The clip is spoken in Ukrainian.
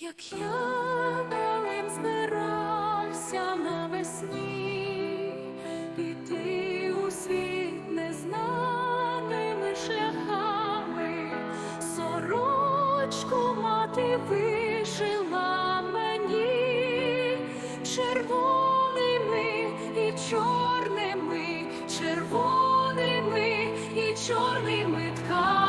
Як я белим збирався навесні, піти у світ незнаними шляхами, сорочку мати вишила мені, червоними і чорними, червоними і чорними тканами.